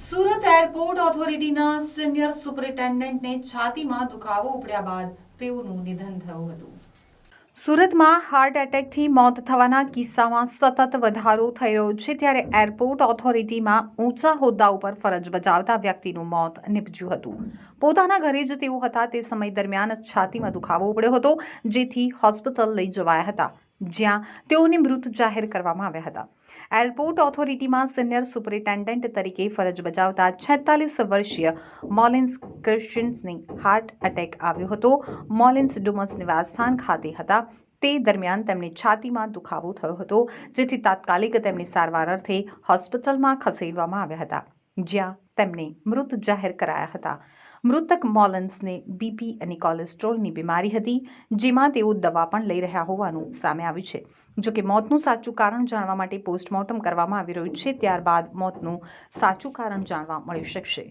Surat airport ઓથોરિટીના senior સુપરિન્ટેન્ડન્ટને છાતીમાં દુખાવો ઉપડ્યા બાદ તેઓનું નિધન થયું હતું. સુરતમાં હાર્ટ એટેકથી મોત થવાના કિસ્સામાં સતત વધારો થઈ રહ્યો છે ત્યારે એરપોર્ટ ઓથોરિટીમાં ઊંચા હોદ્દા ઉપર ફરજ બજાવતા વ્યક્તિનું મોત નીપજ્યું હતું. પોતાના ઘરે જ તેઓ હતા. તે સમય દરમિયાન છાતીમાં દુખાવો ઉપડ્યો હતો, જેથી હોસ્પિટલ લઈ જવાયા હતા. જ્યાં તેઓને મૃત જાહેર કરવામાં આવ્યા હતા. એરપોર્ટ ઓથોરિટીમાં સિનિયર સુપરિન્ટેન્ડન્ટ તરીકે ફરજ બજાવતા છેતાલીસ વર્ષીય મોલિન્સ ક્રિશ્ચિયન્સને હાર્ટ એટેક આવ્યો હતો. મોલિન્સ ડુમસ નિવાસસ્થાન ખાતે હતા. તે દરમિયાન તેમની છાતીમાં દુખાવો થયો હતો, જેથી તાત્કાલિક તેમની સારવાર અર્થે હોસ્પિટલમાં ખસેડવામાં આવ્યા હતા. જ્યાં તેમને મૃત જાહેર કરાયા હતા. મૃતક મોલન્સને બીપી અને કોલેસ્ટ્રોલની બીમારી હતી, જેમાં તેઓ દવા પણ લઈ રહ્યા હોવાનું સામે આવ્યું છે. જોકે મોતનું સાચું કારણ જાણવા માટે પોસ્ટમોર્ટમ કરવામાં આવી રહ્યું છે, ત્યારબાદ મોતનું સાચું કારણ જાણવા મળી શકશે.